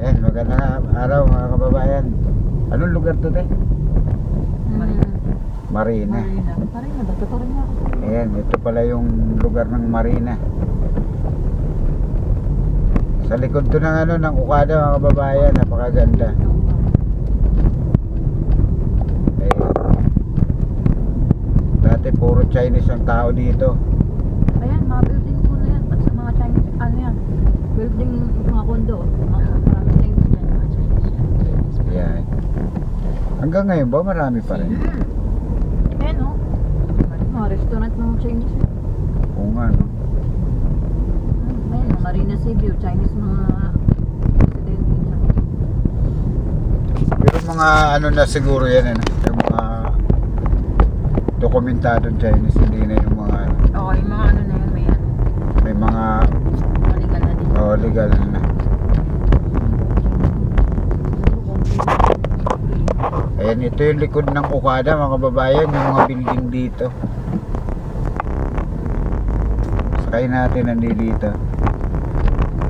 Ayan, magandang araw mga kababayan. Anong lugar to, te? Marina. Marina. Marina. Marina ba? Totoo rin. Ayan, ito pala yung lugar ng Marina. Sa likod to ng ano, ng Ukada mga kababayan, napakaganda. Ayan. Dati puro Chinese ang tao dito. Ayan, mga building po na yan. Pati sa mga Chinese, ano yan? Building, mga condo. Mga maraming Chinese yan. Mga Chinese yan. Ayan. Hanggang ngayon ba marami pa rin? Ayan o. Mga restaurant ng Chinese yan. Oo nga, no? Mga Marina Cebu, Chinese mga residente dyan. Pero mga ano na siguro yan, ano? Yung mga dokumentadong Chinese, hindi na yung mga ano, Oo, yung mga ano na yun, may ano. may mga Na din. oh, legal na. Ayan, ito yung likod ng Okada mga kababayan, yung mga building dito. Sakay natin nandito dito.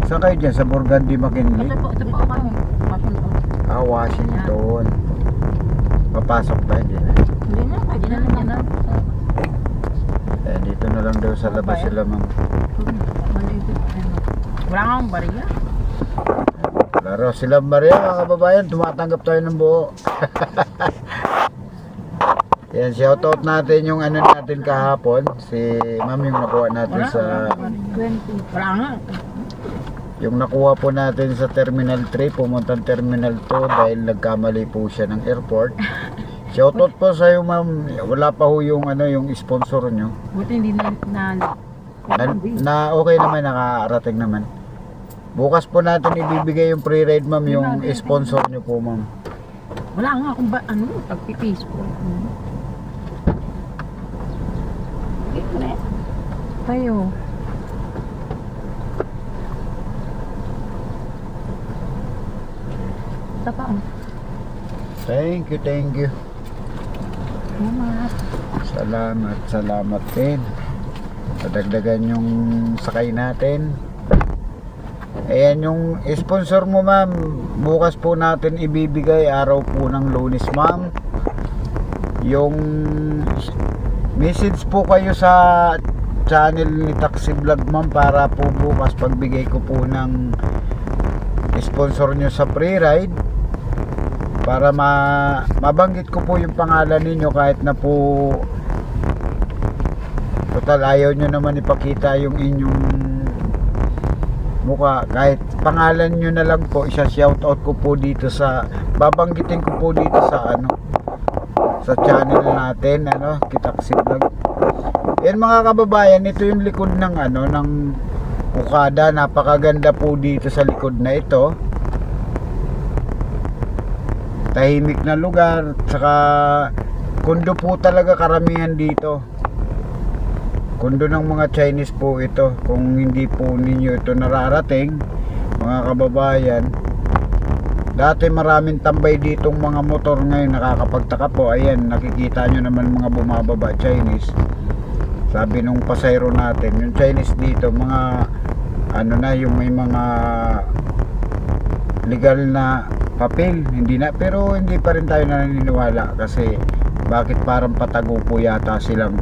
Saan kayo dyan? Sa Burgundy, McKinley? Ito po, ito po kami. Washington. Ah, Washington. Papasok ba? Hindi na. Hindi na, pwede na lang yan. ah. Eh, dito na lang daw sa labas sila, ma'am. Wala kang bariya. Laro, sila Maria, mga kababayan, tumatanggap tayo ng buo. Yan, shoutout natin yung ano natin kahapon. Si ma'am yung nakuha natin sa... 20. Wala nga. Yung nakuha po natin sa Terminal 3, pumuntang Terminal 2 dahil nagkamali po siya ng airport. Shoutout po sa iyo ma'am. Wala pa ho yung ano yung sponsor nyo. Buti hindi na na Na, na okay naman, nakarating naman. Bukas po natin ibibigay yung free ride ma'am, yung sponsor nyo po ma'am. Wala nga kung ba ano, pagpipis po. Tayo. Tapa. Thank you, thank you. Salamat. Salamat, salamat din. Padagdagan yung sakay natin. Ayan yung sponsor mo ma'am. Bukas po natin ibibigay araw po ng lunes ma'am. Yung message po kayo sa channel ni Taxi Vlog ma'am para po bukas pagbigay ko po ng sponsor nyo sa pre-ride para ma mabanggit ko po yung pangalan ninyo kahit na po total ayaw nyo naman ipakita yung inyong mukha. Kahit pangalan nyo na lang po isa shoutout ko po dito sa babanggitin ko po dito sa ano sa channel natin ano Kitaksi Vlog. Yan mga kababayan ito yung likod ng ano ng Ukada napakaganda po dito sa likod na ito. Tahimik na lugar saka kundo po talaga karamihan dito kundo ng mga Chinese po ito. Kung hindi po ninyo ito nararating mga kababayan dati maraming tambay ditong mga motor ngayon nakakapagtaka po. Ayan nakikita nyo naman mga bumababa Chinese. Sabi nung pasayro natin yung Chinese dito mga ano na yung may mga legal na papel hindi na pero hindi pa rin tayo naniniwala kasi bakit parang patago po yata silang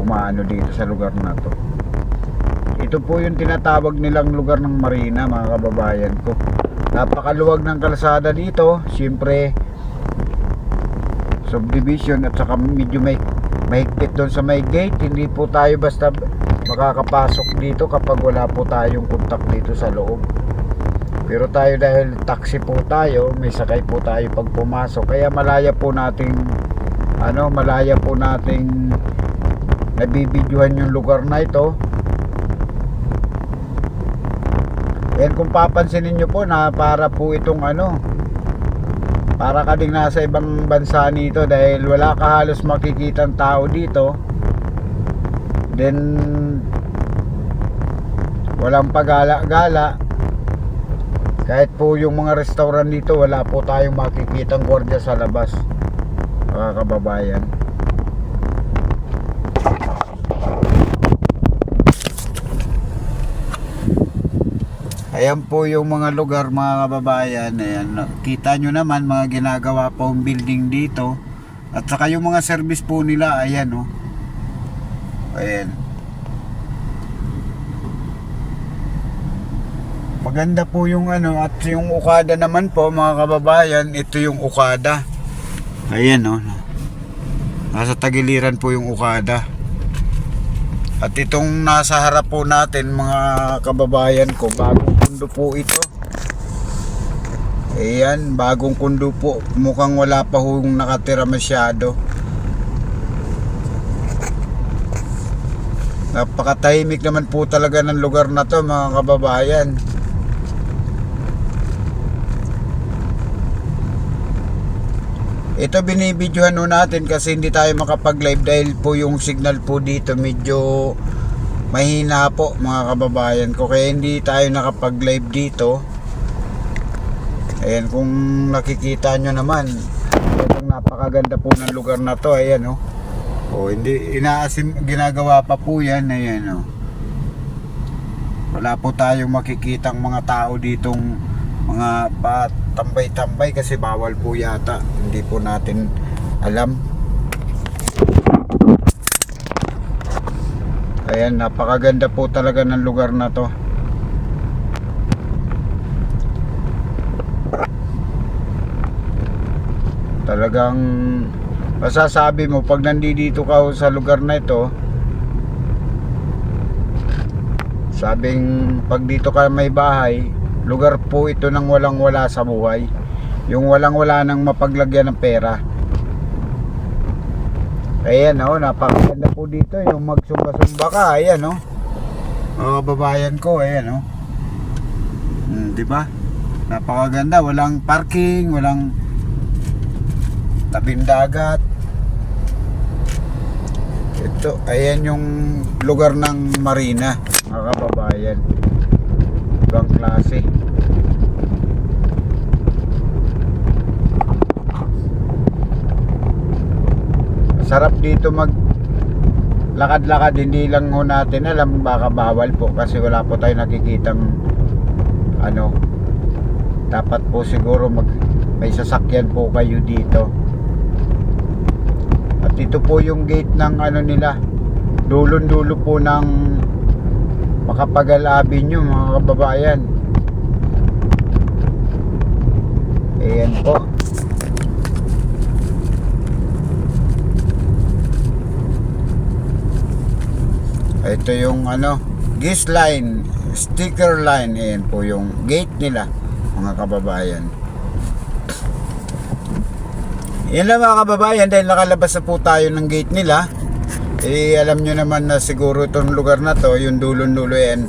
umaano dito sa lugar na to. Ito po yung tinatawag nilang lugar ng marina mga kababayan ko. Napakaluwag ng kalsada dito. Siyempre subdivision at saka medyo may mahigpit doon sa may gate. Hindi po tayo basta makakapasok dito kapag wala po tayong kontak dito sa loob. Pero tayo dahil taxi po tayo may sakay po tayo pag pumasok. Kaya malaya po nating ano malaya po nating nabibidyohan yung lugar na ito. Yan kung papansinin nyo po na para po itong ano para ka ding nasa ibang bansa nito dahil wala ka halos makikitang tao dito then walang pagala-gala. Kahit po yung mga restaurant dito wala po tayong makikitang gwardiya sa labas mga kababayan Ayan po yung mga lugar mga kababayan. Ayan, kita nyo naman mga ginagawa pong building dito. At saka yung mga service po nila, ayan oh. Ayan. Maganda po yung ano at yung ukada naman po mga kababayan, ito yung ukada. Ayan oh. Nasa tagiliran po yung ukada. At itong nasa harap po natin mga kababayan ko, bagong kundo po ito. Ayan, bagong kundo po. Mukhang wala pa hong nakatira masyado. Napakatahimik naman po talaga ng lugar na to mga kababayan. Ito binibidyohan ho natin kasi hindi tayo makapag-live dahil po yung signal po dito medyo mahina po mga kababayan ko kaya hindi tayo nakapag-live dito. Ayan kung nakikita nyo naman talagang napakaganda po ng lugar na to ayan oh. Oh, hindi inaasim ginagawa pa po yan ayan oh. Wala po tayong makikitang mga tao ditong mga patambay-tambay kasi bawal po yata. Hindi po natin alam. Ayan, napakaganda po talaga ng lugar na to. Talagang masasabi mo pag nandito ka sa lugar na ito, sabing pag dito ka may bahay, lugar po ito ng walang wala sa buhay. Yung walang wala nang mapaglagyan ng pera. Ayan oh, napakaganda po dito yung magsumba-sumba ka, ayan oh. Mga babayan ko, ayan oh. Hmm, 'di ba? Napakaganda, walang parking, walang tabing dagat. Ito, ayan yung lugar ng marina, mga kababayan. Ibang klase. Sarap dito mag lakad-lakad hindi lang ho natin alam baka bawal po kasi wala po tayo nakikitang ano. Dapat po siguro mag may sasakyan po kayo dito. At ito po yung gate ng ano nila dulon-dulo po ng Makapagal Avenue mga kababayan. Ayan po ito yung ano gis line sticker line. Ayan po yung gate nila mga kababayan. Yan lang mga kababayan dahil nakalabas na po tayo ng gate nila. Eh alam nyo naman na siguro itong lugar na to yung dulon-dulo yan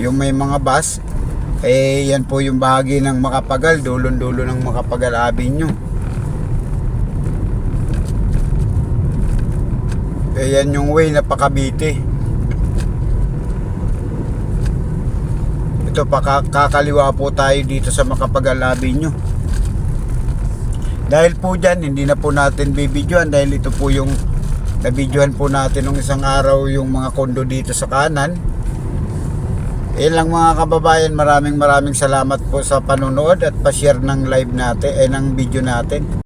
yung may mga bus. Eh yan po yung bahagi ng Makapagal dulon-dulo ng Makapagal Avenue. Eh yan yung way na pakabite ito kakaliwa po tayo dito sa Makapagal Avenue dahil po dyan hindi na po natin bibidyoan dahil ito po yung nabidyohan po natin nung isang araw yung mga kondo dito sa kanan. Yun lang mga kababayan maraming maraming salamat po sa panonood at pa-share ng live natin eh ng video natin